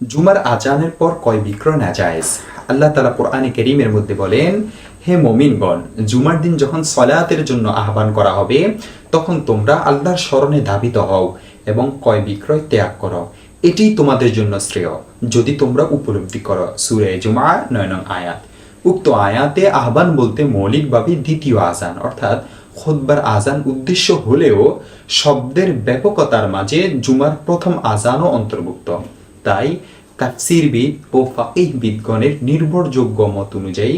জুমার আজানের পর কয় বিক্রয় না জায়েজ আল্লাহ তালা কোরআনে কেরিমের মধ্যে বলেন, হে মমিনগণ, জুমার দিন যখন সলাতের জন্য আহ্বান করা হবে, তখন তোমরা আল্লাহর স্মরণে ধাবিত হও এবং কয় বিক্রয় ত্যাগ করো। এটি তোমাদের জন্য শ্রেয়, যদি তোমরা উপলব্ধি করো। সুরে জুমা নয় নং আয়াত। উক্ত আয়াতে আহ্বান বলতে মৌলিকভাবে দ্বিতীয় আজান, অর্থাৎ খোদবার আজান উদ্দেশ্য হলেও শব্দের ব্যাপকতার মাঝে জুমার প্রথম আজানও অন্তর্ভুক্ত। তাই তাফসিরবিদ ও ফাকিহবিদগণের নির্ভরযোগ্য মত অনুযায়ী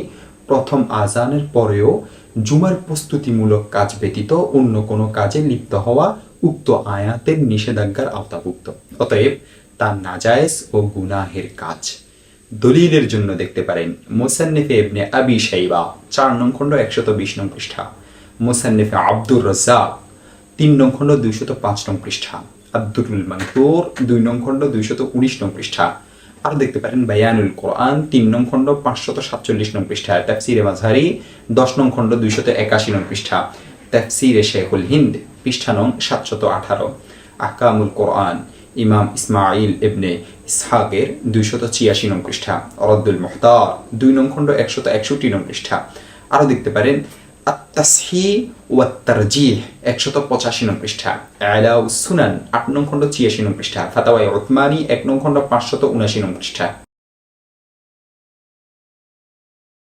প্রথম আজানের পরেও জুমার প্রস্তুতিমূলক কাজ ব্যতীত অন্য কোনো কাজে লিপ্ত হওয়া উক্ত আয়াতের নিষেধাজ্ঞার আওতাভুক্ত। অতএব তা নাজায়েজ ও গুনাহের কাজ। দলিলের জন্য দেখতে পারেন, মোসান্নেফে ইবনে আবি শাইবা, চার নং খণ্ড একশত বিশ নং পৃষ্ঠা। মোসান্নেফে আব্দুর রাজ্জাক, তিন নং খণ্ড দুইশত পাঁচ নং পৃষ্ঠা। আব্দুল মানপুর দুই নং খণ্ড দুইশত উনিশ নং পৃষ্ঠা। আর দেখতে পারেন, বায়ানুল কোরআন তিন নং খণ্ড পাঁচশত সাতচল্লিশ নং পৃষ্ঠা। তাফসিরে মাঝহারি দশ নং খণ্ড দুইশত একাশি নং পৃষ্ঠা। তাফসিরে শেখুল হিন্দ পৃষ্ঠা নং সাতশত আঠারো। আকামুল কোরআন ইমাম ইসমাইল ইবনে ইসহাকের দুইশত ছিয়াশি নং পৃষ্ঠা। অরদ্দুল মুহতার দুই নং খণ্ড একশত একষট্টি নং পৃষ্ঠা। আরও দেখতে পারেন আত্তাসহি ওয়া তারজিহ, একশত পঁচাশি নং পৃষ্ঠা। সুনান খণ্ড ছিয়াশি নং পৃষ্ঠা। ফাতাওয়াই ওসমানী এক নং খণ্ড পাঁচশত উনাশি নং পৃষ্ঠা।